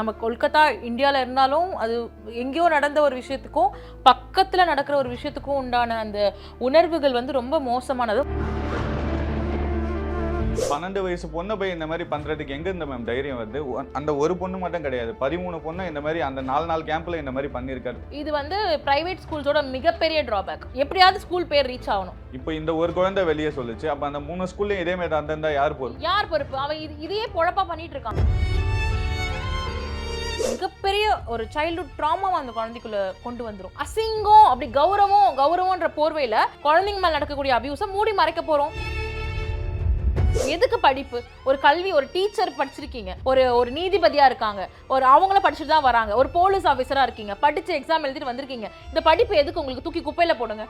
நம்ம கொல்கத்தா இந்தியாவில் இருந்தாலும் அது எங்கேயோ நடந்த ஒரு விஷயத்துக்கும் பக்கத்தில் நடக்கிற ஒரு விஷயத்துக்கும் உண்டான அந்த உணர்வுகள் வந்து ரொம்ப மோசமானது. பன்னெண்டு வயசு பொண்ணை போய் இந்த மாதிரி பண்றதுக்கு எங்க இருந்த மேம் தைரியம் வருது? அந்த ஒரு பொண்ணு மட்டும் கிடையாது. பதிமூணு பொண்ணு இந்த மாதிரி அந்த நாலு நாலு கேம்ப்ல இந்த மாதிரி பண்ணியிருக்காரு. இது வந்து பிரைவேட் ஸ்கூல்ஸோட மிகப்பெரிய டிராபேக் எப்படியாவது ஸ்கூல் பேர் ரீச் ஆகணும். இப்போ இந்த ஒரு குழந்தை வெளியே சொல்லுச்சு. அப்ப அந்த மூணு ஸ்கூல்லையும் இதே மாதிரி இருந்தா யார் பொறுப்பு? யார் பொறுப்பு? அவன் இது இதையே பொழப்பா பண்ணிட்டு இருக்கான். மிகப்பெரிய ஒரு சைல்ட்ஹுட் ட்ராமாவை அந்த குழந்தைக்குள்ள கொண்டு வந்துரும். அசிங்கம் அப்படி கௌரவம் கௌரவம்ன்ற போர்வையில குழந்தைங்க மேல நடக்கக்கூடிய அபியூஸை மூடி மறைக்க போறோம். எதுக்கு படிப்பு? ஒரு கல்வி ஒரு டீச்சர் படிச்சிருக்கீங்க. ஒரு ஒரு நீதிபதியா இருக்காங்க. ஒரு அவங்கள படிச்சுட்டு தான் வராங்க. ஒரு போலீஸ் ஆஃபீஸரா இருக்கீங்க. படிச்சு எக்ஸாம் எழுதிட்டு வந்திருக்கீங்க. இந்த படிப்பு எதுக்கு உங்களுக்கு தூக்கி குப்பையில போடுங்க?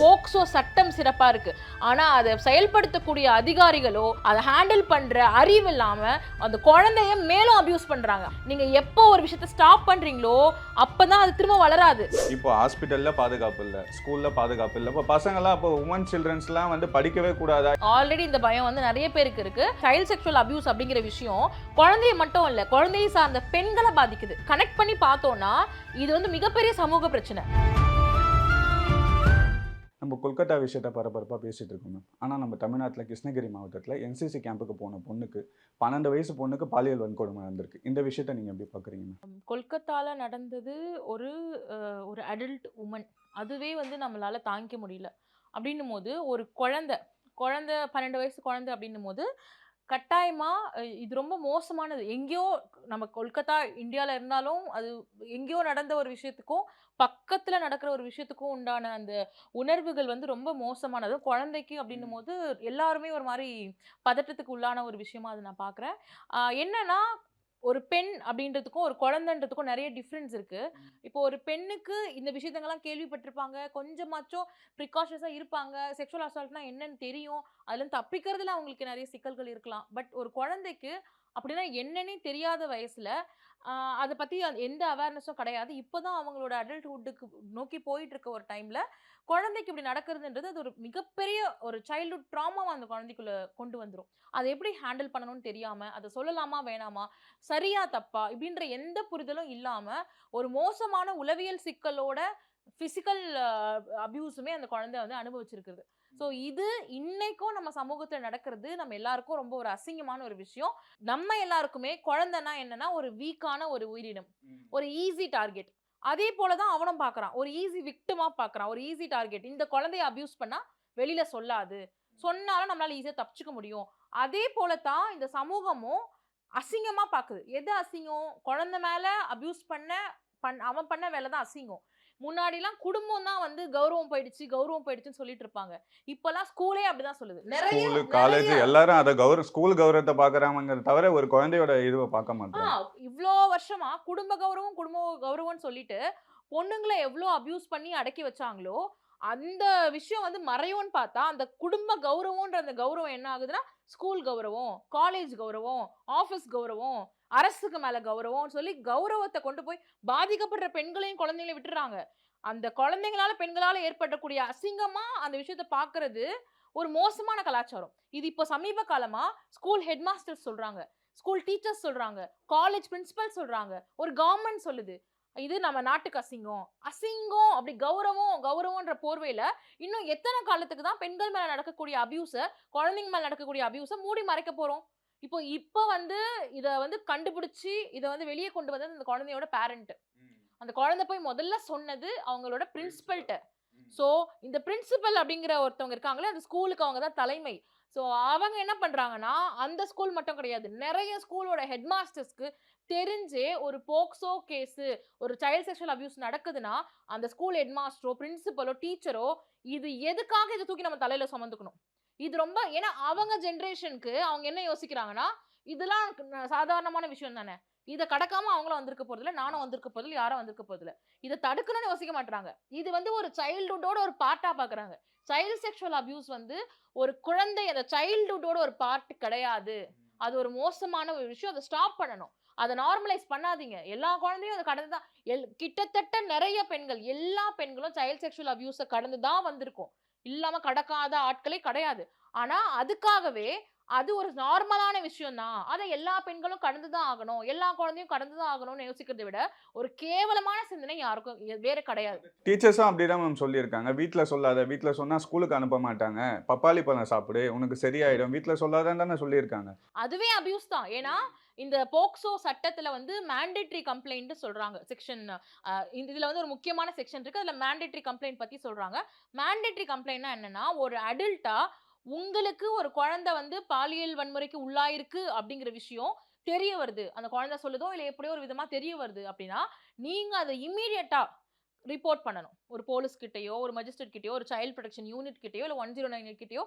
போக்சோ சட்டம் சிறப்பா இருக்கு. ஆனா அதை செயல்படுத்தக்கூடிய அதிகாரிகளோ அதை ஹேண்டில் பண்ற அறிவு இல்லாம அந்த குழந்தைய மேலும் அபியூஸ் பண்றாங்க. நீங்க எப்போ ஒரு விஷயத்தை ஸ்டாப் பண்றீங்களோ அப்பதான் அது திரும்ப வளராது. இப்போ ஹாஸ்பிட்டல்ல பாதுகாப்பு இல்ல ஸ்கூல்ல பாதுகாப்பு இல்ல. இப்போ பசங்களாம் இப்போ உமன் சில்ட்ரன்ஸ்லாம் வந்து படிக்கவே கூடாதா? ஆல்ரெடி இந்த பயம் வந்து நிறைய பேருக்கு இருக்கு. சைல்ட் செக்ஷுவல் அபியூஸ் அப்படிங்கிற விஷயம் குழந்தைய மட்டும் இல்ல குழந்தையை சார்ந்த பெண்களை பாதிக்குது. கனெக்ட் பண்ணி பார்த்தோம்னா இது வந்து மிகப்பெரிய சமூக பிரச்சனை. நம்ம கொல்கத்தா விஷயத்தை பரபரப்பாக பேசிகிட்டு இருக்கோம் மேம் ஆனால் நம்ம தமிழ்நாட்டில் கிருஷ்ணகிரி மாவட்டத்தில் என்சிசி கேம்புக்கு போன பொண்ணுக்கு பன்னெண்டு வயசு பொண்ணுக்கு பாலியல் வன்கொடுமை நடந்திருக்கு. இந்த விஷயத்த நீங்கள் எப்படி பார்க்குறீங்க மேம் கொல்கத்தாவில் நடந்தது ஒரு ஒரு அடல்ட் உமன் அதுவே வந்து நம்மளால் தாங்கிக்க முடியல. அப்படின்னும் போது ஒரு குழந்த குழந்த பன்னெண்டு வயசு குழந்தை அப்படின்னும் போது கட்டாயமாக இது ரொம்ப மோசமானது. எங்கேயோ நம்ம கொல்கத்தா இந்தியாவில் இருந்தாலும் அது எங்கேயோ நடந்த ஒரு விஷயத்துக்கும் பக்கத்துல நடக்கிற ஒரு விஷயத்துக்கும் உண்டான அந்த உணர்வுகள் வந்து ரொம்ப மோசமானது. குழந்தைக்கு அப்படின்னும் போது எல்லாருமே ஒரு மாதிரி பதட்டத்துக்கு உள்ளான ஒரு விஷயமா அதை நான் பார்க்குறேன் என்னன்னா ஒரு பெண் அப்படின்றதுக்கும் ஒரு குழந்தைன்றதுக்கும் நிறைய டிஃப்ரென்ஸ் இருக்கு. இப்போ ஒரு பெண்ணுக்கு இந்த விஷயத்தங்கள்லாம் கேள்விப்பட்டிருப்பாங்க. கொஞ்சமாச்சும் ப்ரிகாஷன்ஸாக இருப்பாங்க. செக்ஷுவல் அசால்ட்னா என்னன்னு தெரியும். அதுலேருந்து தப்பிக்கிறதுல அவங்களுக்கு நிறைய சிக்கல்கள் இருக்கலாம். பட் ஒரு குழந்தைக்கு அப்படின்னா என்னன்னே தெரியாத வயசில் அதை பற்றி எந்த அவேர்னஸும் கிடையாது. இப்போ தான் அவங்களோட அடல்ட்ஹுட்டுக்கு நோக்கி போயிட்டுருக்க ஒரு டைமில் குழந்தைக்கு இப்படி நடக்கிறதுன்றது அது ஒரு மிகப்பெரிய ஒரு சைல்டுஹுட் ட்ராமாவை அந்த குழந்தைக்குள்ளே கொண்டு வந்துடும் அதை எப்படி ஹேண்டில் பண்ணணும்னு தெரியாமல் அதை சொல்லலாமா வேணாமா சரியா தப்பா இப்படின்ற எந்த புரிதலும் இல்லாமல் ஒரு மோசமான உளவியல் சிக்கலோட ஃபிசிக்கல் அப்யூஸுமே அந்த குழந்தை வந்து அனுபவிச்சிருக்குது ஸோ இது இன்னைக்கும் நம்ம சமூகத்துல நடக்கிறது நம்ம எல்லாருக்கும் ரொம்ப ஒரு அசிங்கமான ஒரு விஷயம். நம்ம எல்லாருக்குமே குழந்தைனா என்னன்னா ஒரு வீக்கான ஒரு உயிரினம் ஒரு ஈஸி டார்கெட். அதே போல தான் அவனும் பார்க்கறான் ஒரு ஈஸி விக்டிமா பார்க்கறான் ஒரு ஈஸி டார்கெட். இந்த குழந்தைய அபியூஸ் பண்ணா வெளியில சொல்லாது. சொன்னாலும் நம்மளால ஈஸியா தப்பிச்சுக்க முடியும். அதே போல தான் இந்த சமூகமும் அசிங்கமா பாக்குது. எது அசிங்கம்? குழந்தை மேல அபியூஸ் பண்ண பண் அவன் பண்ண வேலை தான் அசிங்கம். முன்னாடிலாம் குடும்பம் தான் வந்து கௌரவம் போயிடுச்சு கௌரவம் போயிடுச்சுன்னு சொல்லிட்டு இருப்பாங்க. இப்பெல்லாம் ஸ்கூலே அப்படிதான் சொல்லுது. நிறைய ஸ்கூலு காலேஜ் எல்லாரும் அதை கௌரவ ஸ்கூல் கௌரவத்தை பார்க்குறாங்கிறத தவிர ஒரு குழந்தையோட இதுவை பார்க்க மாட்டாங்க இவ்ளோ வருஷமா குடும்ப கௌரவம் குடும்ப கௌரவம்னு சொல்லிட்டு பொண்ணுங்களை எவ்வளோ அபியூஸ் பண்ணி அடக்கி வச்சாங்களோ அந்த விஷயம் வந்து மறையும்னு பார்த்தா அந்த குடும்ப கௌரவம்ன்ற அந்த கௌரவம் என்ன ஆகுதுன்னா ஸ்கூல் கௌரவம் காலேஜ் கௌரவம் ஆஃபீஸ் கௌரவம் அரசுக்கு மேல கௌரவம் சொல்லி கௌரவத்தை கொண்டு போய் பாதிக்கப்படுற பெண்களையும் குழந்தைங்களையும் விட்டுறாங்க. அந்த குழந்தைங்களால பெண்களால ஏற்படக்கூடிய அசிங்கமா அந்த விஷயத்த பார்க்கிறது ஒரு மோசமான கலாச்சாரம். இது இப்போ சமீப காலமா ஸ்கூல் ஹெட் மாஸ்டர்ஸ் சொல்றாங்க. ஸ்கூல் டீச்சர்ஸ் சொல்றாங்க. காலேஜ் பிரின்சிபல் சொல்றாங்க. ஒரு கவர்மெண்ட் சொல்லுது. இது நம்ம நாட்டுக்கு அசிங்கம். அசிங்கம் அப்படி கௌரவம் கௌரவம்ன்ற போர்வையில இன்னும் எத்தனை காலத்துக்கு தான் பெண்கள் மேல நடக்கக்கூடிய அபியூஸை குழந்தைங்க மேல நடக்கக்கூடிய அபியூஸை மூடி மறைக்க போறோம். இப்போ இப்போ வந்து இத வந்து கண்டுபிடிச்சு இதை வந்து வெளியே கொண்டு வந்தது அந்த குழந்தையோட பேரண்ட் அந்த குழந்தை போய் முதல்ல சொன்னது அவங்களோட பிரின்சிபல்கிட்ட ஸோ இந்த பிரின்சிபல் அப்படிங்கிற ஒருத்தவங்க இருக்காங்களே அந்த ஸ்கூலுக்கு அவங்க தான் தலைமை. ஸோ அவங்க என்ன பண்றாங்கன்னா அந்த ஸ்கூல் மட்டும் கிடையாது நிறைய ஸ்கூலோட ஹெட் மாஸ்டர்ஸ்க்கு தெரிஞ்சே ஒரு போக்சோ கேஸு ஒரு சைல்ட் செக்ஷுவல் அபியூஸ் நடக்குதுன்னா அந்த ஸ்கூல் ஹெட் மாஸ்டரோ பிரின்சிபலோ டீச்சரோ இது எதுக்காக இதை தூக்கி நம்ம தலையில சுமந்துக்கணும்? இது ரொம்ப ஏன்னா அவங்க ஜென்ரேஷனுக்கு அவங்க என்ன யோசிக்கிறாங்கன்னா இதெல்லாம் சாதாரணமான விஷயம் தானே. இதை கடக்காம அவங்களும் வந்திருக்க போறதில்ல நானும் வந்திருக்க போறதில்ல யாரும் வந்திருக்க போறதில்ல. இதை தடுக்கணும்னு யோசிக்க மாட்டாங்க இது வந்து ஒரு சைல்டுஹுட்டோட ஒரு பார்ட்டா பாக்குறாங்க. சைல்டு செக்ஷுவல் அபியூஸ் வந்து ஒரு குழந்தை அந்த சைல்டுஹுட்டோட ஒரு பார்ட் கிடையாது. அது ஒரு மோசமான ஒரு விஷயம். அதை ஸ்டாப் பண்ணணும். அதை நார்மலைஸ் பண்ணாதீங்க. எல்லா குழந்தையும் அதை கடந்து தான் எல் கிட்டத்தட்ட நிறைய பெண்கள் எல்லா பெண்களும் சைல்ட் செக்ஷுவல் அபியூஸை கடந்து தான் வந்திருக்கும். இல்லாம கடக்காத ஆட்களே கிடையாது. ஆனா அதுக்காகவே அது ஒரு நார்மலான விஷயம் தான் அதை எல்லா பெண்களும் கடந்து தான் ஆகணும். எல்லா குழந்தையும் கடந்து தான் ஆகணும்னு யோசிக்கிறதை விட ஒரு கேவலமான சிந்தனை யாருக்கும் வேற கிடையாது. டீச்சர்ஸும் அப்படிதான் மேம் சொல்லியிருக்காங்க. வீட்டில் சொல்லாத வீட்டில் சொன்னால் ஸ்கூலுக்கு அனுப்ப மாட்டாங்க. பப்பாளி பழம் சாப்பிடு உனக்கு சரியாயிடும். வீட்டில் சொல்லாதன்னு தானே சொல்லியிருக்காங்க. அதுவே அபியூஸ் தான். ஏன்னா இந்த போக்சோ சட்டத்தில் வந்து மேண்டேட்ரி கம்ப்ளைண்ட் சொல்கிறாங்க செக்ஷன் இதில் வந்து ஒரு முக்கியமான செக்ஷன் இருக்குது அதில் மேண்டேட்ரி கம்ப்ளைண்ட் பற்றி சொல்கிறாங்க மேண்டேட்ரி கம்ப்ளைண்ட்னா என்னென்னா ஒரு அடல்ட்டாக உங்களுக்கு ஒரு குழந்தை வந்து பாலியல் வன்முறைக்கு உள்ளாயிருக்கு அப்படிங்கிற விஷயம் தெரிய வருது. அந்த குழந்தை சொல்லுதோ இல்லை எப்படியோ ஒரு விதமாக தெரிய வருது அப்படின்னா நீங்கள் அதை இம்மீடியட்டா ரிப்போர்ட் பண்ணணும். ஒரு போலீஸ் கிட்டேயோ ஒரு மஜிஸ்ட்ரேட் கிட்டயோ ஒரு சைல்ட் ப்ரொடெக்ஷன் யூனிட் கிட்டேயோ இல்லை ஒன் ஜீரோ நைன் கிட்டேயோ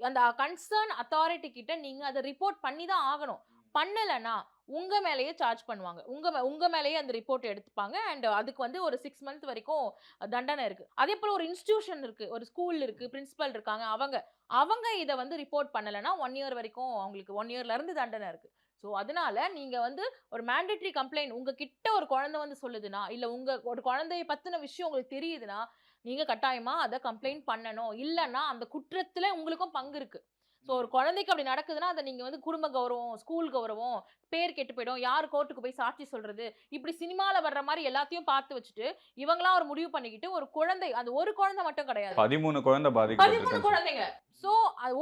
அந்த கன்சர்ன் அத்தாரிட்டி கிட்ட நீங்கள் அதை ரிப்போர்ட் பண்ணி தான் ஆகணும். பண்ணலைன்னா உங்கள் மேலேயே சார்ஜ் பண்ணுவாங்க. உங்கள் மே- மேலேயே அந்த ரிப்போர்ட் எடுத்துப்பாங்க. அண்ட் அதுக்கு வந்து ஒரு சிக்ஸ் மந்த் வரைக்கும் தண்டனை இருக்குது அதே போல் ஒரு இன்ஸ்டியூஷன் இருக்குது ஒரு ஸ்கூல் இருக்குது பிரின்சிபல் இருக்காங்க. அவங்க அவங்க இதை வந்து ரிப்போர்ட் பண்ணலைன்னா ஒன் இயர் வரைக்கும் அவங்களுக்கு ஒன் இயர்லேருந்து தண்டனை இருக்குது ஸோ அதனால நீங்கள் வந்து ஒரு மேண்டேட்டரி கம்ப்ளைண்ட் உங்கள் கிட்ட ஒரு குழந்தை வந்து சொல்லுதுன்னா இல்லை உங்கள் ஒரு குழந்தைய பற்றின விஷயம் உங்களுக்கு தெரியுதுன்னா நீங்கள் கட்டாயமாக அதை கம்ப்ளைண்ட் பண்ணணும். இல்லைன்னா அந்த குற்றத்தில் உங்களுக்கும் பங்கு இருக்குது ஸோ ஒரு குழந்தைக்கு அப்படி நடக்குதுன்னா அதை நீங்க வந்து குடும்ப கௌரவம் ஸ்கூல் கௌரவம் பேர் கெட்டு போயிடும் யார் கோர்ட்டுக்கு போய் சாட்சி சொல்றது இப்படி சினிமால வர்ற மாதிரி எல்லாத்தையும் பார்த்து வச்சுட்டு இவங்களாம் ஒரு முடிவு பண்ணிக்கிட்டு ஒரு குழந்தை அது ஒரு குழந்தை மட்டும் கிடையாது. பதிமூணு குழந்தை பதிமூணு பாதிக்கப்பட்டிருக்கு குழந்தைங்க சோ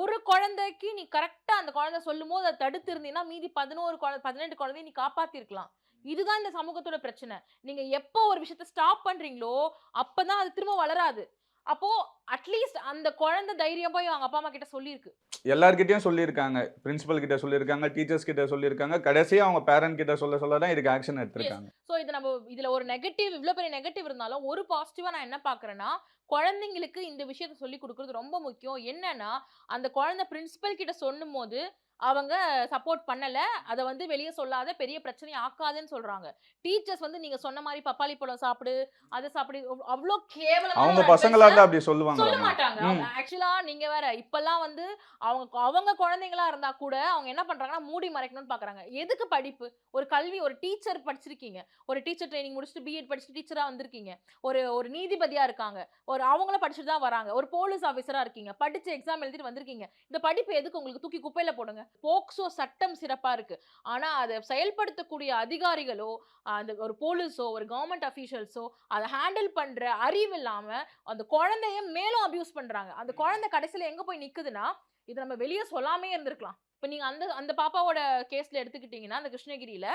ஒரு குழந்தைக்கு நீ கரெக்டா அந்த குழந்தை சொல்லும் போது அதை தடுத்து இருந்தீங்கன்னா மீதி பதினோரு குழந்தை பதினெட்டு குழந்தைய நீ காப்பாத்திருக்கலாம். இதுதான் இந்த சமூகத்தோட பிரச்சனை. நீங்க எப்போ ஒரு விஷயத்த ஸ்டாப் பண்றீங்களோ அப்பதான் அது திரும்ப வளராது. அப்போ அட்லீஸ்ட் அந்த குழந்தை தைரியம் போய் அவங்க அப்பா அம்மா கிட்ட சொல்லியிருக்கு. எல்லார்கிட்டயும் சொல்லியிருக்காங்க. பிரின்சிபல் கிட்ட சொல்லியிருக்காங்க டீச்சர்ஸ் கிட்ட சொல்லியிருக்காங்க. கடைசியா அவங்க பேரண்ட் கிட்ட சொல்ல சொல்ல தான் இதுக்கு ஆக்ஷன் எடுத்திருக்காங்க. ஸோ இது நம்ம இதுல ஒரு நெகட்டிவ் இவ்வளோ பெரிய நெகட்டிவ் இருந்தாலும் ஒரு பாசிட்டிவா நான் என்ன பாக்குறேன்னா குழந்தைங்களுக்கு இந்த விஷயத்த சொல்லி கொடுக்கறது ரொம்ப முக்கியம். என்னன்னா அந்த குழந்தை பிரின்சிபல் கிட்ட சொல்லும் போது அவங்க சப்போர்ட் பண்ணல. அதை வந்து வெளியே சொல்லாத பெரிய பிரச்சனை ஆக்காதுன்னு சொல்றாங்க. டீச்சர்ஸ் வந்து நீங்க சொன்ன மாதிரி பப்பாளி பழம் சாப்பிடு அதை சாப்பிடு அவ்வளோ கேவலமான அவங்க பசங்களா இருந்தா அப்படி சொல்லுவாங்க சொல்ல மாட்டாங்க. ம். ஆக்சுவலா நீங்க வேற இப்பெல்லாம் வந்து அவங்க அவங்க குழந்தைங்களா இருந்தா கூட அவங்க என்ன பண்றாங்கன்னா மூடி மறைக்கணும்னு பாக்குறாங்க. எதுக்கு படிப்பு? ஒரு கல்வி ஒரு டீச்சர் படிச்சிருக்கீங்க. ஒரு டீச்சர் ட்ரைனிங் முடிச்சுட்டு பிஎட் படிச்சுட்டு டீச்சரா வந்திருக்கீங்க. ஒரு ஒரு நீதிபதியா இருக்காங்க. ஒரு அவங்களும் படிச்சுட்டு தான் வராங்க. ஒரு போலீஸ் ஆஃபீஸரா இருக்கீங்க. படிச்சு எக்ஸாம் எழுதிட்டு வந்திருக்கீங்க. இந்த படிப்பு எதுக்கு? உங்களுக்கு தூக்கி குப்பையில போடுங்க. போக்சோ சட்டம் சிறப்பா இருக்கு. ஆனா அதை செயல்படுத்தக்கூடிய அதிகாரிகளோ அந்த ஒரு போலீஸோ ஒரு கவர்மெண்ட் அஃபீஷியல்ஸோ அதை ஹேண்டில் பண்ற அறிவு இல்லாம அந்த குழந்தைய மேலும் அபியூஸ் பண்றாங்க. அந்த குழந்தை கடைசியில எங்க போய் நிக்குதுன்னா இது நம்ம வெளியே சொல்லாமே இருந்திருக்கலாம். இப்போ நீங்க அந்த அந்த பாப்பாவோட கேஸ்ல எடுத்துக்கிட்டீங்கன்னா அந்த கிருஷ்ணகிரியில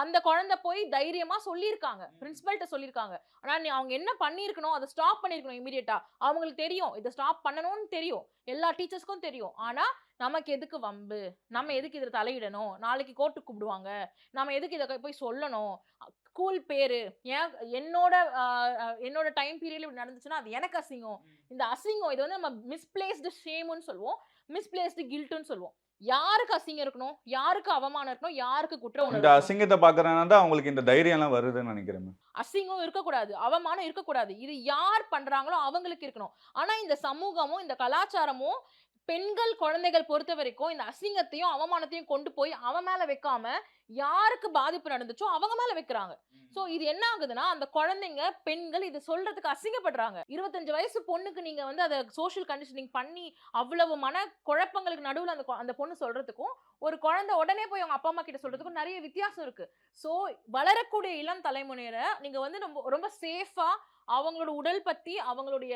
அந்த குழந்தை போய் தைரியமா சொல்லியிருக்காங்க. பிரின்சிபல்கிட்ட சொல்லியிருக்காங்க. ஆனா நீ அவங்க என்ன பண்ணியிருக்கணும் அதை ஸ்டாப் பண்ணியிருக்கணும் இமீடியட்டா அவங்களுக்கு தெரியும். இதை ஸ்டாப் பண்ணணும்னு தெரியும். எல்லா டீச்சர்ஸ்க்கும் தெரியும். ஆனா நமக்கு எதுக்கு வம்பு? நம்ம எதுக்கு இதில் தலையிடணும்? நாளைக்கு கோர்ட்டுக்கு கூப்பிடுவாங்க. நம்ம எதுக்கு இதை போய் சொல்லணும்? ஸ்கூல் பேரு. ஏன் என்னோட என்னோட டைம் பீரியட்ல இப்படி நடந்துச்சுன்னா அது எனக்கு அசிங்கம். இந்த அசிங்கம் இது வந்து நம்ம மிஸ்பிளேஸ்டு ஷேம்னு சொல்லுவோம். மிஸ்பிளேஸ்டு கில்ட்டுன்னு சொல்லுவோம். யாருக்கு அசிங்கம் இருக்கணும்? யாருக்கு அவமானம் இருக்கணும்? யாருக்கு குற்ற உணர்வு இந்த? அசிங்கத்தை பாக்குறதுனால தான் அவங்களுக்கு இந்த தைரியம் எல்லாம் வருதுன்னு நினைக்கிறேன். அசிங்கம் இருக்கக்கூடாது. அவமானம் இருக்கக்கூடாது. இது யார் பண்றாங்களோ அவங்களுக்கு இருக்கணும். ஆனா இந்த சமூகமும் இந்த கலாச்சாரமும் பெண்கள் குழந்தைகள் பொறுத்த வரைக்கும் இந்த அசிங்கத்தையும் அவமானத்தையும் கொண்டு போய் அவன் மேல வைக்காம யாருக்கு பாதிப்பு நடந்துச்சோ அவங்க மேல வைக்கிறாங்க. சோ இது என்ன ஆகுதுன்னா அந்த குழந்தைங்க பெண்கள் இது சொல்றதுக்கு அசிங்கப்படுறாங்க. இருபத்தஞ்சு வயசு பொண்ணுக்கு நீங்க வந்து அதை சோஷியல் கண்டிஷனிங் பண்ணி அவ்வளவு மன குழப்பங்களுக்கு நடுவுல அந்த அந்த பொண்ணு சொல்றதுக்கும் ஒரு குழந்தை உடனே போய் அவங்க அப்பா அம்மா கிட்ட சொல்றதுக்கும் நிறைய வித்தியாசம் இருக்கு. சோ வளரக்கூடிய இளம் தலைமுறையினரை நீங்க வந்து ரொம்ப ரொம்ப சேஃபா அவங்களோட உடல் பத்தி அவங்களுடைய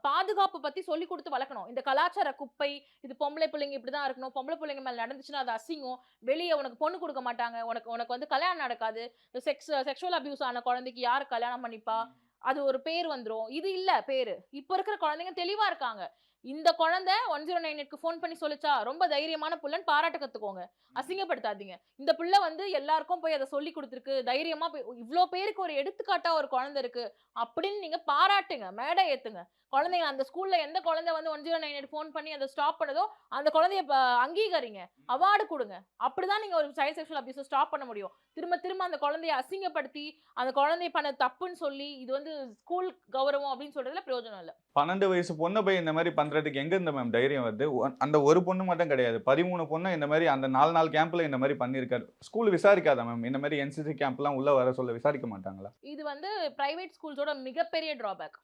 பாதுகாப்பு பத்தி சொல்லி கொடுத்து வளர்க்கணும். இந்த கலாச்சார குப்பை இது பொம்பளை பிள்ளைங்க இப்படிதான் இருக்கணும். பொம்பளை பிள்ளைங்க மேல நடந்துச்சுன்னா அது அசிங்கம். வெளியே உனக்கு பொண்ணு கொடுக்க மாட்டாங்க உனக்கு உனக்கு வந்து கல்யாணம் நடக்காது. செக்ஸ் செக்ஷுவல் அபியூஸ் ஆன குழந்தைக்கு யார் கல்யாணம் பண்ணிப்பா? அது ஒரு பேர் வந்துரும். இது இல்ல பேரு. இப்ப இருக்கிற குழந்தைங்க தெளிவா இருக்காங்க. இந்த குழந்தை ஒன் ஜீரோ நைன் ஃபோன் பண்ணி சொல்லுச்சா? ரொம்ப தைரியமான புள்ளன்னு பாராட்ட கத்துக்கோங்க. அசிங்கப்படுத்தாதீங்க. இந்த பிள்ளை வந்து எல்லாருக்கும் போய் அதை சொல்லி கொடுத்துருக்கு. தைரியமா போய் இவ்ளோ பேருக்கு ஒரு எடுத்துக்காட்டா ஒரு குழந்தை இருக்கு. அப்படின்னு நீங்க பாராட்டுங்க. மேடை ஏத்துங்க. குழந்தைங்க அந்த ஸ்கூல்ல எந்த குழந்தை வந்து ஒன் ஜீரோ நைன் ஃபோன் பண்ணி அதை ஸ்டாப் பண்ணதோ அந்த குழந்தைய அங்கீகரிங்க. அவார்டு கொடுங்க. அப்படிதான் நீங்க ஒரு சைல்ட் செக்ஷுவல் அபியூஸ் ஸ்டாப் பண்ண முடியும். திரும்ப திரும்ப அந்த குழந்தைய அசிங்கப்படுத்தி அந்த குழந்தைய பண்ண தப்புன்னு சொல்லி இது வந்து ஸ்கூல் கௌரவம் அப்படின்னு சொல்றதுல பிரயோஜனம் இல்ல. பன்னெண்டு வயசு பொண்ணை போய் இந்த மாதிரி பண்றதுக்கு எங்க இந்த மேம் தைரியம் வருது? அந்த ஒரு பொண்ணு மட்டும் கிடையாது. பதிமூணு பொண்ணு இந்த மாதிரி அந்த நாலு நாலு கேம்ப்ல இந்த மாதிரி பண்ணியிருக்காரு ஸ்கூல் விசாரிக்காதா மேம் இந்த மாதிரி என்சிசி கேம்ப்லாம் உள்ள வர சொல்ல விசாரிக்க மாட்டாங்களா? இது வந்து பிரைவேட் ஸ்கூல்ஸோட மிகப்பெரிய டிராபேக்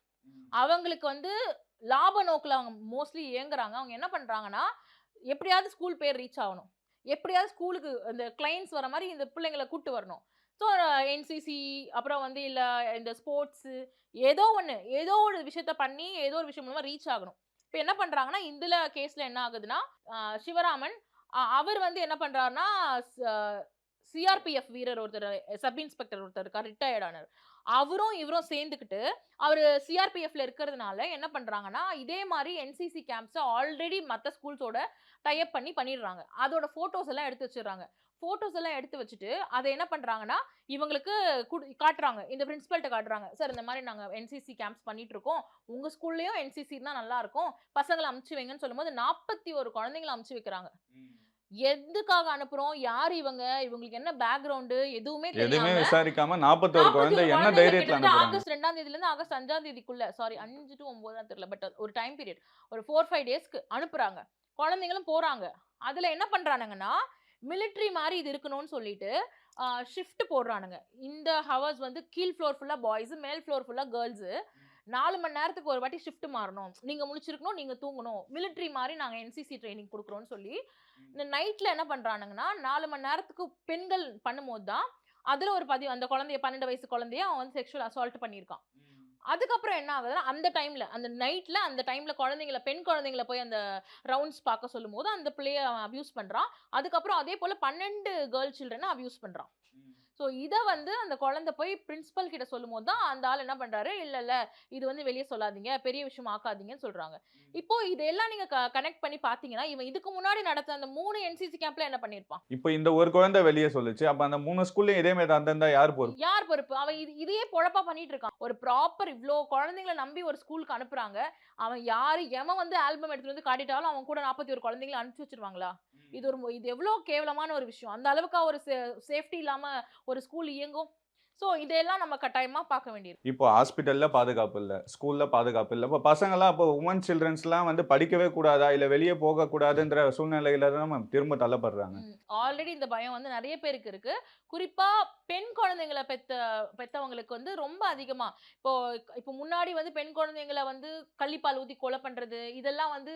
அவங்களுக்கு வந்து லாப நோக்கில் அவங்க மோஸ்ட்லி இயங்குறாங்க. அவங்க என்ன பண்றாங்கன்னா எப்படியாவது ஸ்கூல் பேர் ரீச் ஆகணும். எப்படியாவது ஸ்கூலுக்கு இந்த கிளைண்ட்ஸ் வர மாதிரி இந்த பிள்ளைங்களை கூட்டு வரணும். ஸோ என்சிசி அப்புறம் வந்து இல்லை இந்த ஸ்போர்ட்ஸு ஏதோ ஒன்று ஏதோ ஒரு விஷயத்த பண்ணி ஏதோ ஒரு விஷயம் மூலமாக ரீச் ஆகணும். இப்போ என்ன பண்ணுறாங்கன்னா இதில் கேஸில் என்ன ஆகுதுன்னா சிவராமன் அவர் வந்து என்ன பண்ணுறாருன்னா சிஆர்பிஎஃப் வீரர் ஒருத்தர் சப் இன்ஸ்பெக்டர் ஒருத்தர் இருக்கார் ரிட்டையர்ட் ஆனார். அவரும் இவரும் சேர்ந்துக்கிட்டு அவர் சிஆர்பிஎஃப்ல இருக்கிறதுனால என்ன பண்ணுறாங்கன்னா இதே மாதிரி என்சிசி கேம்ப்ஸை ஆல்ரெடி மற்ற ஸ்கூல்ஸோட டைப் பண்ணி பண்ணிடுறாங்க. அதோட ஃபோட்டோஸ் எல்லாம் எடுத்து வச்சிடுறாங்க. ஃபோட்டோஸ் எல்லாம் எடுத்து வச்சுட்டு அதை என்ன பண்ணுறாங்கன்னா இவங்களுக்கு காட்டுறாங்க. இந்த பிரின்சிபல்கிட்ட காட்டுறாங்க. சார் இந்த மாதிரி நாங்கள் என்சிசி கேம்ப்ஸ் பண்ணிட்டு இருக்கோம். உங்கள் ஸ்கூல்லையும் என்சிசி தான் நல்லா இருக்கும். பசங்களை அமுச்சு வைங்கன்னு சொல்லும்போது நாற்பத்தி ஒரு குழந்தைங்களை அமுச்சு வைக்கிறாங்க. எதுக்காக அனுப்புறோம்? யார் இவங்க? இவங்களுக்கு என்ன பேக்ரவுண்டு எதுவுமே எதுவுமே விசாரிக்காம நாற்பத்தோரு குழந்தை என்ன தைரியத்துல ஆகஸ்ட் ரெண்டாம் தேதியில இருந்து ஆகஸ்ட் அஞ்சாம் தேதிக்குள்ள சாரி அஞ்சு டு ஒன்பதாம் தெரியல பட் ஒரு டைம் பீரியட் ஒரு ஃபோர் ஃபைவ் டேஸ்க்கு அனுப்புறாங்க. குழந்தைங்களும் போறாங்க. அதுல என்ன பண்றானுங்கன்னா military மாதிரி இது இருக்கணும்னு சொல்லிட்டு ஷிஃப்ட் போடுறானுங்க. இந்த ஹவர்ஸ் வந்து கீழ் ஃப்ளோர் ஃபுல்லா பாய்ஸ் மேல் ஃப்ளோர் ஃபுல்லா கேர்ள்ஸ் நாலு மணி நேரத்துக்கு ஒரு வாட்டி ஷிஃப்ட் மாறணும். நீங்க முழிச்சிருக்கணும் நீங்க தூங்கணும். military மாதிரி நாங்க என்சிசி ட்ரைனிங் கொடுக்குறோம்னு சொல்லி இந்த நைட்ல என்ன பண்றானுங்கன்னா நாலு மணி நேரத்துக்கு பெண்கள் பண்ணும்போது தான் அதுல ஒரு பதிவு அந்த குழந்தைய பன்னெண்டு வயசு குழந்தைய அவன் வந்து செக்ஷுவல் அசால்ட் பண்ணியிருக்கான். அதுக்கப்புறம் என்ன ஆகுதுன்னா அந்த டைம்ல அந்த நைட்ல அந்த டைம்ல குழந்தைங்கள பெண் குழந்தைங்கள போய் அந்த ரவுண்ட்ஸ் பார்க்க சொல்லும் போது அந்த பிள்ளைய அவன் அபியூஸ் பண்றான். அதுக்கப்புறம் அதே போல பன்னெண்டு கேர்ள் சில்ட்ரனை அபியூஸ் பண்றான். ஸோ இதை வந்து அந்த குழந்தை போய் பிரின்சிபல் கிட்ட சொல்லும் போது தான் அந்த ஆள் என்ன பண்றாரு? இல்ல இல்ல இது வந்து வெளியே சொல்லாதீங்க பெரிய விஷயம் ஆக்காதீங்கன்னு சொல்றாங்க. இப்போ இதெல்லாம் நீங்க கனெக்ட் பண்ணி பாத்தீங்கன்னா இவன் இதுக்கு முன்னாடி நடத்த அந்த மூணு என்சிசி கேம்ப்ல என்ன பண்ணிருப்பான் இப்போ இந்த ஒரு குழந்தை வெளியே சொல்லுச்சு. அப்ப அந்த மூணு ஸ்கூல்லயும் இதே மாதிரி இருந்தா யார் பொறுப்பு? யார் பொறுப்பு? அவன் இது இதையே பொழப்பா பண்ணிட்டு இருக்கான். ஒரு ப்ராப்பர் இவ்ளோ குழந்தைங்களை நம்பி ஒரு ஸ்கூலுக்கு அனுப்புறாங்க. அவன் யாரு எவன் வந்து ஆல்பம் எடுத்துட்டு வந்து காட்டிட்டாலும் அவன் கூட நாற்பத்தி ஒரு குழந்தைங்களை அனுப்பிச்சு வச்சிருவாங்களா? இது ஒரு இது எவ்வளோ கேவலமான ஒரு விஷயம். அந்த அளவுக்கு ஒரு சேஃப்டி இல்லாம ஒரு ஸ்கூல் இயங்கும். ஸோ இதெல்லாம் நம்ம கட்டாயமா பார்க்க வேண்டியது இப்போ ஹாஸ்பிட்டல்ல பாதுகாப்பு இல்ல ஸ்கூல்ல பாதுகாப்பு இல்ல. இப்போ பசங்களாம் இப்போ உமன் சில்ட்ரன்ஸ்லாம் வந்து படிக்கவே கூடாதா? இல்ல வெளியே போக கூடாதுன்ற சூழ்நிலையில தான் மேம் திரும்ப தள்ளப்படுறாங்க. ஆல்ரெடி இந்த பயம் வந்து நிறைய பேருக்கு இருக்கு. குறிப்பா பெண் குழந்தைங்களை பெத்த பெத்தவங்களுக்கு வந்து ரொம்ப அதிகமா. இப்போ இப்போ முன்னாடி வந்து பெண் குழந்தைங்களை வந்து கள்ளிப்பால் ஊத்தி கொலை பண்றது இதெல்லாம் வந்து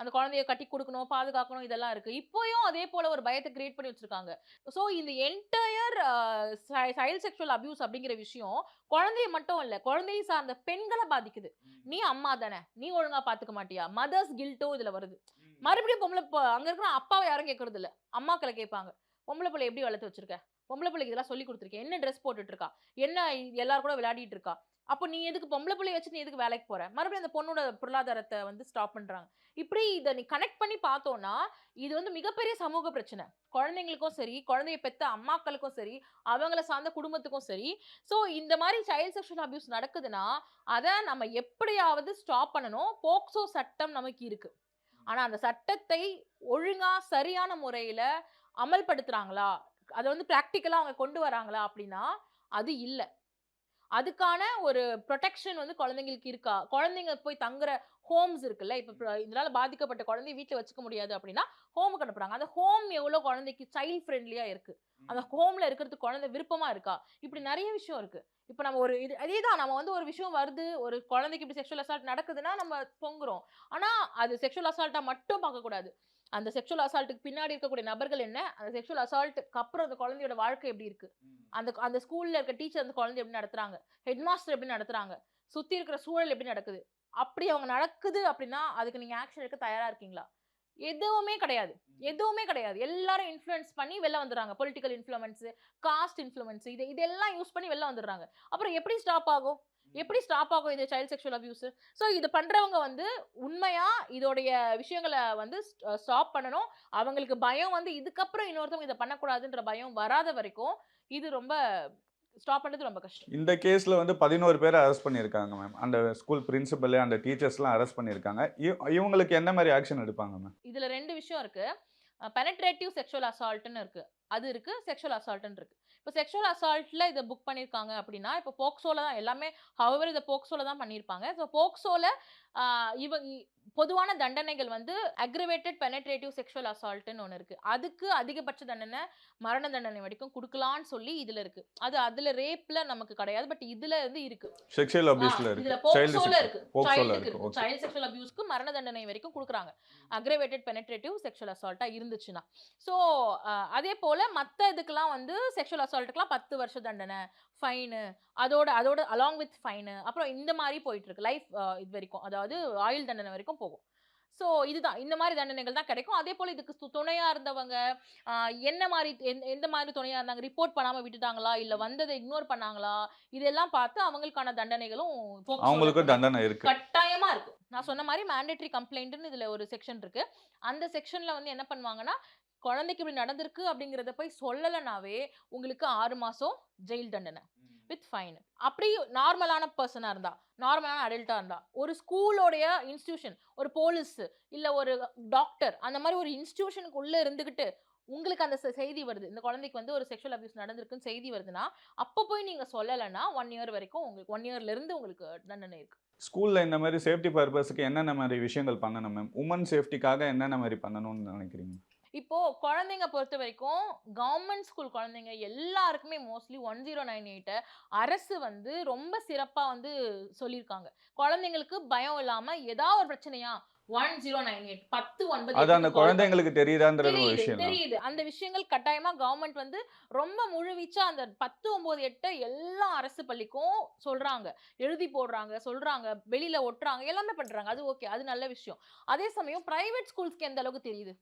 அந்த குழந்தைய கட்டி கொடுக்கணும் பாதுகாக்கணும் இதெல்லாம் இருக்கு. இப்போயும் அதே போல ஒரு பயத்தை கிரியேட் பண்ணி வச்சிருக்காங்க. ஸோ இந்த என்டையர் சைல்ட் செக்ஷுவல் அபியூஸ் அப்படிங்கிற விஷயம் குழந்தைய மட்டும் இல்ல குழந்தையை சார்ந்த பெண்களை பாதிக்குது. நீ அம்மா தானே நீ ஒழுங்கா பாத்துக்க மாட்டியா? மதர்ஸ் கில்ட்டும் இதுல வருது. மறுபடியும் பொம்பளை அங்க இருக்கிற அப்பாவை யாரும் கேட்கறது இல்ல அம்மாக்களை கேட்பாங்க. பொம்பளை பிள்ளை எப்படி வளர்த்து வச்சிருக்க? பொம்பளை பிள்ளைக்கு இதெல்லாம் சொல்லி கொடுத்துருக்கேன் என்ன ட்ரெஸ் போட்டுட்டு இருக்கா என்ன எல்லாரும் கூட விளையாடிட்டு இருக்கா அப்போ நீ எதுக்கு பொம்பளை பிள்ளைய வச்சு நீ எதுக்கு வேலைக்கு போற? மறுபடியும் அந்த பொண்ணோட பொருளாதாரத்தை வந்து ஸ்டாப் பண்றாங்க. இப்படி இதை நீ கனெக்ட் பண்ணி பார்த்தோம்னா இது வந்து மிகப்பெரிய சமூக பிரச்சனை. குழந்தைங்களுக்கும் சரி குழந்தைய பெத்த அம்மாக்களுக்கும் சரி அவங்கள சார்ந்த குடும்பத்துக்கும் சரி. ஸோ இந்த மாதிரி சைல்ட் செக்ஷுவல் அபியூஸ் நடக்குதுன்னா அதை நம்ம எப்படியாவது ஸ்டாப் பண்ணணும். போக்சோ சட்டம் நமக்கு இருக்கு. ஆனா அந்த சட்டத்தை ஒழுங்கா சரியான முறையில அமல்படுத்துறாங்களா? அதை வந்து ப்ராக்டிக்கலா அவங்க கொண்டு வராங்களா அப்படின்னா அது இல்ல. அதுக்கான ஒரு ப்ரொடெக்ஷன் வந்து குழந்தைங்களுக்கு இருக்கா? குழந்தைங்க போய் தங்குற ஹோம்ஸ் இருக்குல்ல இப்போ இதனால பாதிக்கப்பட்ட குழந்தைய வீட்டில் வச்சுக்க முடியாது அப்படின்னா ஹோமுக்கு அனுப்புறாங்க. அந்த ஹோம் எவ்வளோ குழந்தைக்கு சைல்ட் ஃப்ரெண்ட்லியா இருக்கு? அந்த ஹோம்ல இருக்கிறதுக்கு குழந்தை விருப்பமா இருக்கா? இப்படி நிறைய விஷயம் இருக்கு. இப்போ நம்ம ஒரு இது அதே தான் நம்ம வந்து ஒரு விஷயம் வருது ஒரு குழந்தைக்கு இப்படி செக்ஷுவல் அசால்ட் நடக்குதுன்னா நம்ம பொங்குறோம். ஆனா அது செக்ஷுவல் அசால்ட்டா மட்டும் பார்க்கக்கூடாது அந்த செக்ஷுவல் அசால்ட்டுக்கு பின்னாடி இருக்கக்கூடிய நபர்கள் என்ன? அந்த செக்ஷுவல் அசால்ட்டுக்கு அப்புறம் அந்த குழந்தையோட வாழ்க்கை எப்படி இருக்கு? அந்த அந்த ஸ்கூல்ல இருக்க டீச்சர் அந்த குழந்தை எப்படி நடத்துறாங்க? ஹெட் மாஸ்டர் எப்படி நடத்துறாங்க? சுத்தி இருக்கிற சூழல் எப்படி நடக்குது? அப்படி அவங்க நடக்குது அப்படின்னா அதுக்கு நீங்க ஆக்ஷன் எடுக்க தயாரா இருக்கீங்களா? எதுவுமே கிடையாது. எதுவுமே கிடையாது. எல்லாரும் இன்ஃப்ளூயன்ஸ் பண்ணி வெளில வந்துடுறாங்க. பொலிட்டிக்கல் இன்ஃப்ளூயன்ஸ் காஸ்ட் இன்ஃப்ளூயன்ஸ் இது இதெல்லாம் யூஸ் பண்ணி வெளில வந்துடுறாங்க. அப்புறம் எப்படி ஸ்டாப் ஆகும்? எப்படி ஸ்டாப் ஆகும் இந்த சைல்ட் செக்ஷுவல் அபியூஸ் ஸோ இது பண்றவங்க வந்து உண்மையா இதோடைய விஷயங்களை வந்து ஸ்டாப் பண்ணணும். அவங்களுக்கு பயம் வந்து இதுக்கப்புறம் இன்னொருத்தவங்க இதை பண்ணக்கூடாதுன்ற பயம் வராத வரைக்கும் இது ரொம்ப ஸ்டாப் பண்றது ரொம்ப கஷ்டம். இந்த கேஸ்ல வந்து பதினோரு பேரை அரெஸ்ட் பண்ணியிருக்காங்க மேம். அந்த ஸ்கூல் பிரின்சிபல் அந்த டீச்சர்ஸ்லாம் அரெஸ்ட் பண்ணியிருக்காங்க. இவ- இவங்களுக்கு என்ன மாதிரி ஆக்ஷன் எடுப்பாங்க மேம்? இதுல ரெண்டு விஷயம் இருக்கு. பெனட்ரேட்டிவ் செக்ஷுவல் அசால்ட்னு இருக்கு. அது இருக்கு செக்ஷுவல் அசால்ட்னு இருக்கு. இப்போ செக்ஷுவல் அசால்ட்ல இதை புக் பண்ணியிருக்காங்க அப்படின்னா இப்போ போக்சோல தான் எல்லாமே ஹவர் இதை போக்சோல தான் பண்ணியிருப்பாங்க. ஸோ போக்சோல இவங்க பொதுவான தண்டனைகள் வந்து அக்ரிவேட்டட் பெனட்ரேட்டிவ் செக்ஷுவல் அசால்ட்னு ஒன்று இருக்கு. அதுக்கு அதிகபட்ச தண்டனை மரண தண்டனை வரைக்கும் கொடுக்கலான்னு சொல்லி இதுல இருக்கு. அது அதுல ரேப்ல நமக்கு கிடையாது. பட் இதுல வந்து இருக்கு. செக்ஷுவல் அபியூஸ்ல ஆ, இருக்கு. இதுல Child போக்சோல sexual- இருக்கு. போக்சோல சைல்டுக்கு இருக்கு, இருக்கு okay. சைல்டு செக்ஷுவல் அபியூஸ்க்கு மரண தண்டனை வரைக்கும் கொடுக்குறாங்க. அக்ரவேட்டட் பெனட்ரேட்டிவ் செக்ஷுவல் அசால்ட்டா இருந்துச்சுன்னா. ஸோ அதே போல மத்த இதுக்கெல்லாம் வந்து செக்ஷுவல் அசால்ட்டுக்குலாம் பத்து வருஷ தண்டனை ஃபைனு அதோட அதோட அலாங் வித் ஃபைனு அப்புறம் இந்த மாதிரி போயிட்டு இருக்கு. லைஃப் இது வரைக்கும். அதாவது ஆயுள் தண்டனை வரைக்கும் போகும் ஸோ இதுதான். இந்த மாதிரி தண்டனைகள் தான் கிடைக்கும். அதே போல் இதுக்கு து- துணையா இருந்தவங்க என்ன மாதிரி எந்த- மாதிரி துணையா இருந்தாங்க? ரிப்போர்ட் பண்ணாம விட்டுட்டாங்களா? இல்ல வந்ததை இக்னோர் பண்ணாங்களா? இதெல்லாம் பார்த்து அவங்களுக்கான தண்டனைகளும் இருக்கு. தண்டனை இருக்கு. கட்டாயமா இருக்கு. நான் சொன்ன மாதிரி மேண்டேட்டரி கம்ப்ளைண்ட்னு இதுல ஒரு செக்ஷன் இருக்கு. அந்த செக்ஷன்ல வந்து என்ன பண்ணுவாங்கன்னா குழந்தைக்கு இப்படி நடந்திருக்கு அப்படிங்கறத போய் சொல்லலைனாவே உங்களுக்கு ஆறு மாசம் ஜெயில் தண்டனை. வித் ஃபைன் அப்படி நார்மலான பர்சனாக இருந்தா நார்மலான அடல்ட்டாக இருந்தா ஒரு ஸ்கூலோடைய இன்ஸ்டியூஷன் ஒரு போலீஸ் இல்லை ஒரு டாக்டர் அந்த மாதிரி ஒரு இன்ஸ்டிடியூஷனுக்கு இருந்துக்கிட்டு உங்களுக்கு அந்த செய்தி வருது. இந்த குழந்தைக்கு வந்து ஒரு செக்ஷுவல் அபியூஸ் நடந்திருக்குன்னு செய்தி வருதுன்னா அப்போ போய் நீங்கள் சொல்லலைன்னா ஒன் இயர் வரைக்கும் உங்களுக்கு ஒன் இயர்லேருந்து உங்களுக்கு தண்டனை இருக்குது ஸ்கூலில் இந்த மாதிரி சேஃப்டி பர்பஸ்க்கு என்னென்ன மாதிரி விஷயங்கள் பண்ணணும் மேம் உமன் சேஃப்டிக்காக என்னென்ன மாதிரி பண்ணணும்னு நினைக்கிறீங்க? இப்போ குழந்தைங்க பொறுத்த வரைக்கும் கவர்மெண்ட் ஸ்கூல் குழந்தைங்க எல்லாருக்குமே மோஸ்ட்லி ஒன் ஜீரோ நைன் எயிட்டை அரசு வந்து ரொம்ப சிறப்பா வந்து சொல்லியிருக்காங்க குழந்தைங்களுக்கு பயம் இல்லாம ஏதாவது ஒரு பிரச்சனையா ஒன் ஜீரோ நைன் எயிட் பத்து ஒன்பது அது அந்த குழந்தைங்களுக்கு தெரியுதான்றது விஷயம் தெரியுது. அந்த விஷயங்கள் கட்டாயமா கவர்மெண்ட் வந்து ரொம்ப முழுவீச்சா அந்த பத்து ஒன்பது எட்டு எல்லா அரசு பள்ளிக்கும் சொல்றாங்க. எழுதி போடுறாங்க சொல்றாங்க வெளியில ஒட்டுறாங்க எல்லாமே பண்றாங்க. அது ஓகே அது நல்ல விஷயம். அதே சமயம் பிரைவேட் ஸ்கூல்ஸ்க்கு எந்த அளவுக்கு தெரியுது?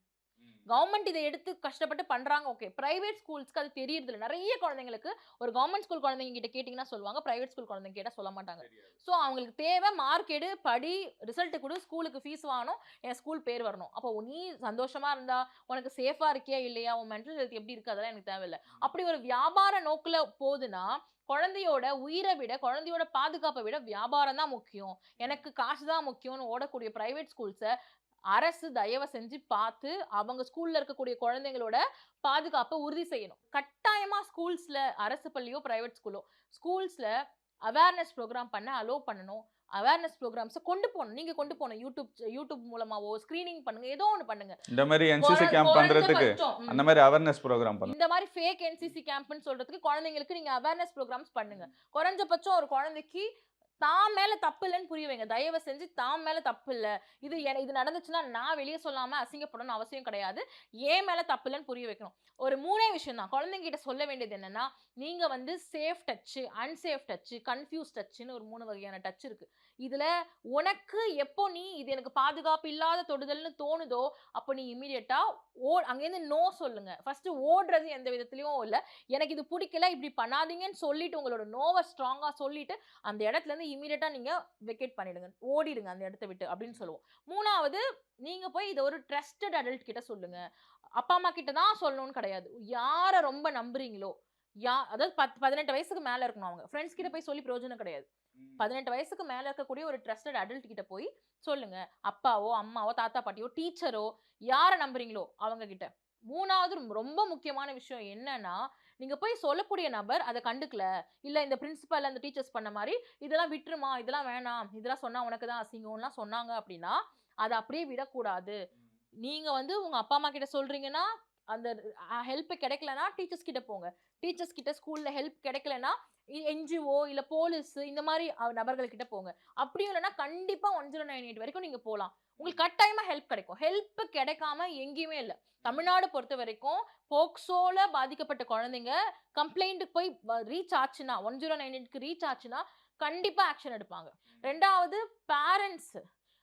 கவர்மெண்ட் இதை எடுத்து கஷ்டப்பட்டு பண்றாங்க. ஓகே பிரைவேட் ஸ்கூல்ஸ்க்கு அது தெரியறது இல்ல நிறைய குழந்தைங்களுக்கு ஒரு கவர்மெண்ட் ஸ்கூல் குழந்தைங்க கிட்ட கேட்டிங்கன்னா சொல்லுவாங்க. பிரைவேட் ஸ்கூல் குழந்தைங்க கேட்டா சொல்ல மாட்டாங்க. ஸோ அவங்களுக்கு தேவை மார்க் எடு படி ரிசல்ட் கொடு ஸ்கூலுக்கு ஃபீஸ் வாங்கணும் என் ஸ்கூல் பேர் வரணும். அப்போ நீ சந்தோஷமா இருந்தா உனக்கு சேஃபா இருக்கியா இல்லையா? உன் மென்டல் ஹெல்த் எப்படி இருக்கு? அதெல்லாம் எனக்கு தேவையில்லை. அப்படி ஒரு வியாபார நோக்குல போகுதுன்னா குழந்தையோட உயிரை விட குழந்தையோட பாதுகாப்பை விட வியாபாரம் தான் முக்கியம். எனக்கு காசு தான் முக்கியம்னு ஓடக்கூடிய பிரைவேட் ஸ்கூல்ஸை அரசு தயவு செஞ்சு பார்த்து அவங்க ஸ்கூல்ல இருக்கக்கூடிய குழந்தைங்களோட பாதுகாப்பை உறுதி செய்யணும். கட்டாயமா ஸ்கூல்ஸ்ல அரசு பள்ளியோ பிரைவேட் ஸ்கூலோ ஸ்கூல்ஸ்ல அவேர்னஸ் ப்ரோக்ராம் பண்ண அலோ பண்ணணும். அவேர்னஸ் ப்ரோக்ராம்ஸை கொண்டு போகணும். நீங்க கொண்டு போகணும். யூடியூப் யூடியூப் மூலமாவோ ஸ்கிரீனிங் பண்ணுங்க. ஏதோ ஒன்று பண்ணுங்க. இந்த மாதிரி என்சிசி கேம்ப் பண்றதுக்கு. அந்த மாதிரி அவேர்னஸ் ப்ரோக்ராம் பண்ணணும். இந்த மாதிரி ஃபேக் என்சிசி கேம்ப்னு சொல்றதுக்கு குழந்தைங்களுக்கு நீங்க அவேர்னஸ் ப்ரோக்ராம்ஸ் பண்ணுங்க. குறைஞ்சபட்சம் ஒரு குழந்தைக்கு தான் மேல தப்பு இல்லைன்னு புரிய வைங்க. தயவு செஞ்சு தான் மேல தப்பு இல்லை. இது என- இது நடந்துச்சுன்னா நான் வெளியே சொல்லாம அசிங்கப்படணும்னு அவசியம் கிடையாது. ஏன் மேல தப்பு இல்லைன்னு புரிய வைக்கணும். ஒரு மூணே விஷயம் தான். குழந்தைங்க கிட்ட சொல்ல வேண்டியது என்னன்னா நீங்க வந்து safe touch unsafe touch confuse டச்சுன்னு ஒரு மூணு வகையான டச் இருக்கு. இதுல உனக்கு எப்போ நீ இது எனக்கு பாதுகாப்பு இல்லாத தொடுதல்னு தோணுதோ அப்போ நீ இமீடியட்டா ஓ அங்கேருந்து நோ சொல்லுங்க. ஃபர்ஸ்ட் ஓடுறது எந்த விதத்துலயும் இல்லை. எனக்கு இது பிடிக்கல இப்படி பண்ணாதீங்கன்னு சொல்லிட்டு உங்களோட நோவை ஸ்ட்ராங்கா சொல்லிட்டு அந்த இடத்துல இருந்து இமீடியட்டா நீங்க வெக்கேட் பண்ணிடுங்க. ஓடிடுங்க அந்த இடத்த விட்டு அப்படின்னு சொல்லுவோம். மூணாவது நீங்கள் போய் இதை ஒரு ட்ரஸ்டட் அடல்ட் கிட்ட சொல்லுங்கள் அப்பா அம்மா கிட்ட தான் சொல்லணும்னு கிடையாது. யாரை ரொம்ப நம்புறீங்களோ யா அதாவது பத் பதினெட்டு வயசுக்கு மேல இருக்கணும் அவங்க. ஃப்ரெண்ட்ஸ் கிட்ட போய் சொல்லி பிரயோஜனம் கிடையாது. பதினெட்டு வயசுக்கு மேல இருக்கக்கூடிய ஒரு ட்ரஸ்டட் அடல்ட் கிட்ட போய் சொல்லுங்க. அப்பாவோ அம்மாவோ தாத்தா பாட்டியோ டீச்சரோ யாரை நம்புறீங்களோ அவங்க கிட்ட மூணாவது ரொம்ப முக்கியமான விஷயம் என்னன்னா நீங்க போய் சொல்லக்கூடிய நபர் அதை கண்டுக்கல. இல்ல இந்த பிரின்சிபல் அந்த டீச்சர்ஸ் பண்ண மாதிரி இதெல்லாம் விட்டுருமா? இதெல்லாம் வேணாம். இதெல்லாம் சொன்னா உனக்கு தான் அசிங்கம்லாம் சொன்னாங்க அப்படின்னா அதை அப்படியே விடக்கூடாது. நீங்க வந்து உங்க அப்பா அம்மா கிட்ட சொல்றீங்கன்னா அந்த ஹெல்ப் கிடைக்கலனா டீச்சர்ஸ் கிட்ட போங்க. டீச்சர்ஸ் கிட்ட ஸ்கூல்ல ஹெல்ப் கிடைக்கலனா என்ஜிஓ இல்ல போலீஸ் இந்த மாதிரி அஹ், நபர்கள் கிட்ட போங்க. அப்படியும் இல்லைன்னா கண்டிப்பா ஒன் ஜீரோ நைன் எயிட் வரைக்கும் நீங்க போகலாம் உங்களுக்கு கட்டாயமா ஹெல்ப் கிடைக்கும். ஹெல்ப் கிடைக்காம எங்கேயுமே இல்லை. தமிழ்நாடு பொறுத்த வரைக்கும் போக்சோல பாதிக்கப்பட்ட குழந்தைங்க கம்ப்ளைண்ட் போய் ரீச் ஆச்சுன்னா ஒன் ஜீரோ நைன் எயிட்க்கு ரீச் ஆச்சுன்னா கண்டிப்பா ஆக்ஷன் எடுப்பாங்க. ரெண்டாவது பேரண்ட்ஸ்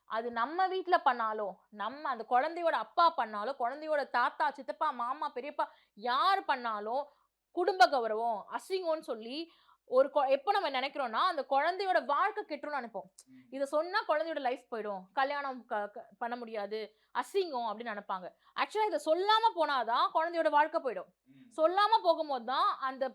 அது நம்ம வீட்ல பண்ணாலும் நம்ம அந்த குழந்தையோட அப்பா பண்ணாலும் குழந்தையோட தாத்தா சித்தப்பா மாமா பெரியப்பா யார் பண்ணாலும் குடும்ப கௌரவம் அசிங்கம்னு சொல்லி ஒரு எப்போ நம்ம நினைக்கிறோம்னா அந்த குழந்தையோட வாழ்க்கை கெட்டுரும்னு நினைப்போம். இதை சொன்னா குழந்தையோட லைஃப் போயிடும். கல்யாணம் க- க- பண்ண முடியாது. அசிங்கம் அப்படின்னு நினைப்பாங்க. ஆக்சுவலா இதை சொல்லாம போனாதான் குழந்தையோட வாழ்க்கை போயிடும். சொல்லாம போகும்போது தான் அந்த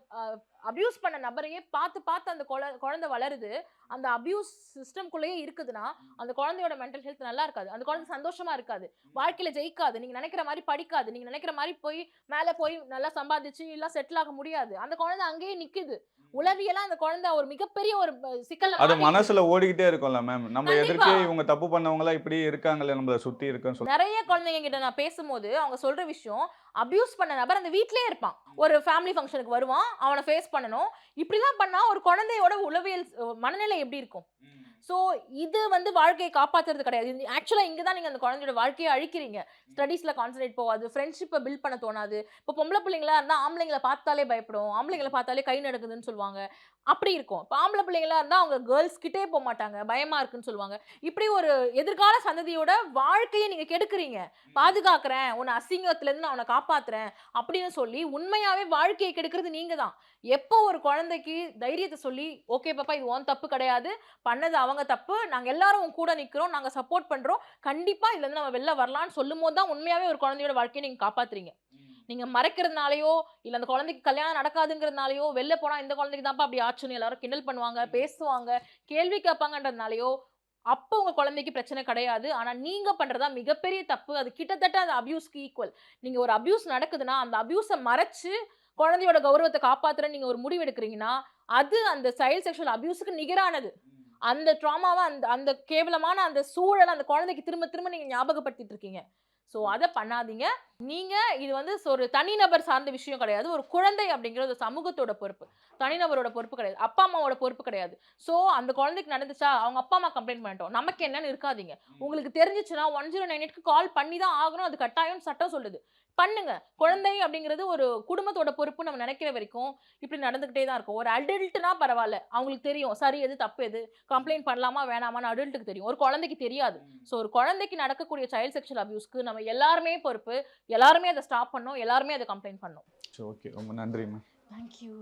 அபியூஸ் பண்ண நபரையே பார்த்து பார்த்து அந்த குழ- குழந்தை வளருது. அந்த அபியூஸ் சிஸ்டம்குள்ளேயே இருக்குதுன்னா அந்த குழந்தையோட மென்டல் ஹெல்த் நல்லா இருக்காது. அந்த குழந்தை சந்தோஷமா இருக்காது. வாழ்க்கையில ஜெயிக்காது. நீங்க நினைக்கிற மாதிரி படிக்காது. நீங்க நினைக்கிற மாதிரி போய் மேல போய் நல்லா சம்பாதிச்சு எல்லாம் செட்டில் ஆக முடியாது. அந்த குழந்தை அங்கேயே நிக்குது. உளவியலா அந்த குழந்தை ஒரு மிகப்பெரிய ஒரு அஹ், சிக்கல்ல அது. மனசுல ஓடிக்கிட்டே இருக்கும்ல மேம் நம்ம. எதிர்க்கே இவங்க தப்பு பண்ணவங்களா இப்படி இருக்காங்களே நம்மள சுத்தி இருக்குன்னு நிறைய குழந்தைங்க கிட்ட நான் பேசும்போது அவங்க சொல்ற விஷயம் அபியூஸ் பண்ண நபர் அந்த வீட்லயே இருப்பான். ஒரு ஃபேமிலி ஃபங்க்ஷனுக்கு வருவான் அவனை ஃபேஸ் பண்ணணும். இப்படிலாம் பண்ணா ஒரு குழந்தையோட உளவியல் மனநிலை எப்படி இருக்கும்? ஸோ இது வந்து வாழ்க்கையை காப்பாத்துறது கிடையாது. ஆக்சுவலாக இங்கே தான் நீங்கள் அந்த குழந்தையோட வாழ்க்கையை அழிக்கிறீங்க. ஸ்டடீஸில் கான்சன்ட்ரேட் போகாது. ஃப்ரெண்ட்ஷிப்பை பில்ட் பண்ண தோணாது. இப்போ பொம்பளை பிள்ளைங்களா இருந்தால் ஆம்பளைங்களை பார்த்தாலே பயப்படும். ஆம்பளைங்களை பார்த்தாலே கை நடக்குதுன்னு சொல்லுவாங்க. அப்படி இருக்கும். இப்போ ஆம்பளை பிள்ளைங்களா இருந்தால் அவங்க கேர்ள்ஸ் கிட்டே போக மாட்டாங்க. பயமா இருக்குன்னு சொல்லுவாங்க. இப்படி ஒரு எதிர்கால சந்ததியோட வாழ்க்கையை நீங்கள் கெடுக்குறீங்க. பாதுகாக்கிறேன். உன்னை அசிங்கத்துலேருந்து நான் உன்னை காப்பாத்துறேன் அப்படின்னு சொல்லி உண்மையாவே வாழ்க்கையை கெடுக்கிறது நீங்க தான். எப்போ ஒரு குழந்தைக்கு தைரியத்தை சொல்லி ஓகே பாப்பா இது உன் தப்பு கிடையாது. பண்ணது அவங்க தப்பு. நாங்க எல்லாரும் கூட நிக்கிறோம். நாங்க சப்போர்ட் பண்றோம். கண்டிப்பா இதுல இருந்து நம்ம வெளில வரலாம்னு சொல்லும் போது தான் உண்மையாவே ஒரு குழந்தையோட வாழ்க்கையை நீங்க காப்பாத்துறீங்க. நீங்க மறைக்கிறதுனாலயோ இல்ல அந்த குழந்தைக்கு கல்யாணம் நடக்காதுங்கிறதுனாலயோ வெளில போனா இந்த குழந்தைக்கு தான்ப்பா அப்படி ஆச்சுன்னு எல்லாரும் கிண்டல் பண்ணுவாங்க பேசுவாங்க கேள்வி கேட்பாங்கன்றதுனாலயோ அப்போ உங்க குழந்தைக்கு பிரச்சனை கிடையாது. ஆனா நீங்க பண்றதா மிகப்பெரிய தப்பு. அது கிட்டத்தட்ட அந்த அபியூஸ்க்கு ஈக்குவல். நீங்க ஒரு அபியூஸ் நடக்குதுன்னா அந்த அபியூஸை மறைச்சு குழந்தையோட கௌரவத்தை காப்பாத்துறேன்னு நீங்க ஒரு முடிவு எடுக்கிறீங்கன்னா அது அந்த சைல்ட் செக்ஷுவல் அபியூஸுக்கு நிகரானது. அந்த ட்ராமாவை அந்த அந்த கேவலமான அந்த சூழலை அந்த குழந்தைக்கு திரும்ப திரும்ப நீங்க ஞாபகப்படுத்திட்டு இருக்கீங்க. ஸோ அதை பண்ணாதீங்க. நீங்க இது வந்து ஒரு தனிநபர் சார்ந்த விஷயம் கிடையாது. ஒரு குழந்தை அப்படிங்கிறது ஒரு சமூகத்தோட பொறுப்பு. தனிநபரோட பொறுப்பு கிடையாது. அப்பா அம்மாவோட பொறுப்பு கிடையாது. ஸோ அந்த குழந்தைக்கு நடந்துச்சா? அவங்க அப்பா அம்மா கம்ப்ளைண்ட் பண்ணிட்டோம். நமக்கு என்னன்னு இருக்காதீங்க. உங்களுக்கு தெரிஞ்சிச்சுன்னா ஒன் ஜீரோ நைன் கால் பண்ணி தான் ஆகணும். அது கட்டாயம் சட்டம் சொல்லுது. பண்ணுங்க. குழந்தை அப்படிங்கிறது ஒரு குடும்பத்தோட பொறுப்பு நம்ம நினைக்கிற வரைக்கும் இப்படி நடந்துகிட்டே தான் இருக்கும். ஒரு அடல்ட்னா பரவாயில்ல. அவங்களுக்கு தெரியும். சரி எது தப்பு எது? கம்ப்ளைண்ட் பண்ணலாமா வேணாமான்னு அடல்ட்டுக்கு தெரியும். ஒரு குழந்தைக்கு தெரியாது. ஸோ ஒரு குழந்தைக்கு நடக்கக்கூடிய சைல்ட் செக்ஷுவல் அபியூஸ்க்கு நம்ம எல்லாருமே பொறுப்பு. எல்லாருமே அதை ஸ்டாப் பண்ணோம் எல்லாருமே அதை கம்ப்ளைண்ட் பண்ணோம். ஓகே ரொம்ப நன்றி மேம் தேங்க்யூ